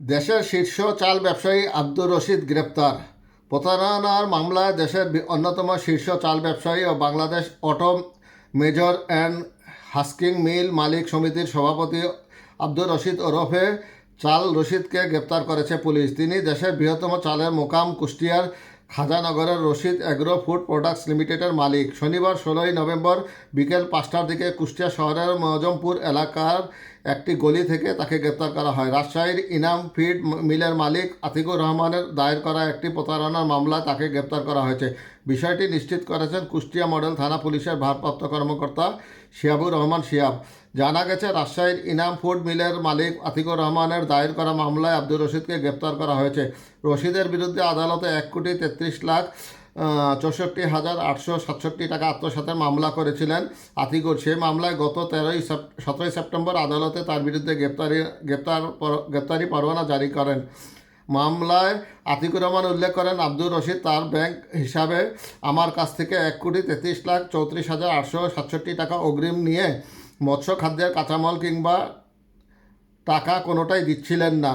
দেশের শীর্ষ চাল ব্যবসায়ী আব্দুর রশিদ গ্রেপ্তার। প্রতারণার মামলায় দেশের অন্যতম শীর্ষ চাল ব্যবসায়ী ও Bangladesh auto major and husking mill মালিক সমিতির সভাপতি আব্দুর রশিদ ওরফে চাল রশিদকে গ্রেপ্তার করেছে পুলিশ। তিনি দেশের বৃহত্তম চালের মোকাম কুষ্টিয়ার খাজানগরের রশিদ অ্যাগ্রো ফুড প্রোডাক্টস লিমিটেডের মালিক। শনিবার ষোলোই নভেম্বর বিকেল পাঁচটার দিকে কুষ্টিয়া শহরের মজমপুর এলাকার একটি গলি থেকে তাকে গ্রেপ্তার করা হয়। রাজশাহীর ইনাম ফিড মিলের মালিক আতিকুর রহমানের দায়ের করা একটি প্রতারণার মামলায় তাকে গ্রেপ্তার করা হয়েছে। বিষয়টি নিশ্চিত করেছেন কুষ্টিয়া মডেল থানা পুলিশের ভারপ্রাপ্ত কর্মকর্তা শিয়াবুর রহমান শিয়াব। জানা গেছে, রাজশাহীর ইনাম ফুড মিলের মালিক আতিকুর রহমানের দায়ের করা মামলায় আব্দুর রশিদকে গ্রেপ্তার করা হয়েছে। রশিদের বিরুদ্ধে আদালতে এক কোটি তেত্রিশ লাখ চৌষট্টি হাজার আটশো সাতষট্টি টাকা আত্মসাতের মামলা করেছিলেন আতিকুর। সেই মামলায় গত তেরোই সতেরোই সেপ্টেম্বর আদালতে তার বিরুদ্ধে গ্রেপ্তারি, গ্রেপ্তার গ্রেপ্তারি পরোয়ানা জারি করেন। মামলায় আতিকুর রহমান উল্লেখ করেন, আব্দুর রশিদ তার ব্যাংক হিসাবে আমার কাছ থেকে এক কোটি তেত্রিশ লাখ চৌত্রিশ হাজার আটশো সাতষট্টি টাকা অগ্রিম নিয়ে মৎস্য খাদ্যের কাঁচামাল কিংবা টাকা কোনোটাই দিচ্ছিলেন না।